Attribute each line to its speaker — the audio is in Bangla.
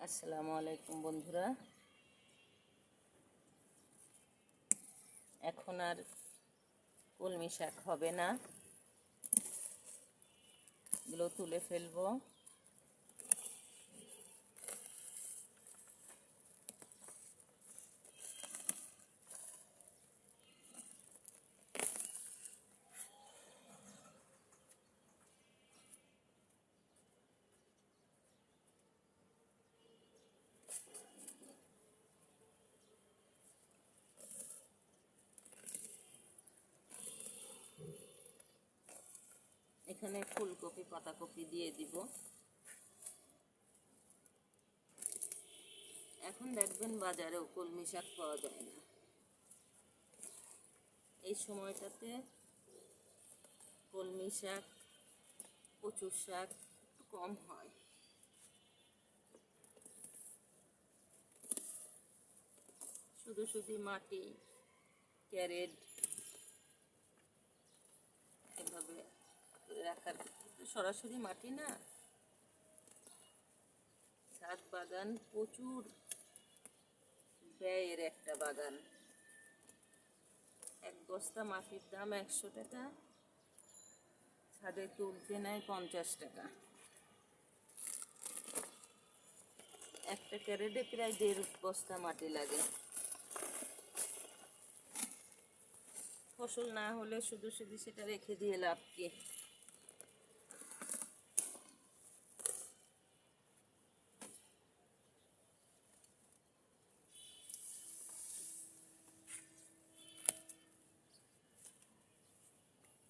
Speaker 1: আসসালামু আলাইকুম বন্ধুরা। এখন আর কলমি শাক হবে না। এগুলো তুলে ফেলব। এখানে ফুলকপি, পাতাকপি দিয়ে দিব। এখন দেখবেন বাজারেও কলমি শাক পাওয়া যায় না। এই সময়টাতে কলমি শাক, কচুর শাক একটু কম হয়। শুধু শুধু মাটি, ক্যারেট, এভাবে রাখার সরাসরি মাটি না? ছাদ বাগান প্রচুর ব্যয়ের একটা বাগান। এক বস্তা মাটির দাম একশো টাকা, ছাদে তুলতে নেয় পঞ্চাশ টাকা। একটা ক্যারেটে প্রায় দেড় বস্তা মাটি লাগে। ফসল না হলে শুধু শুধু সেটা রেখে দিয়ে লাভ কি?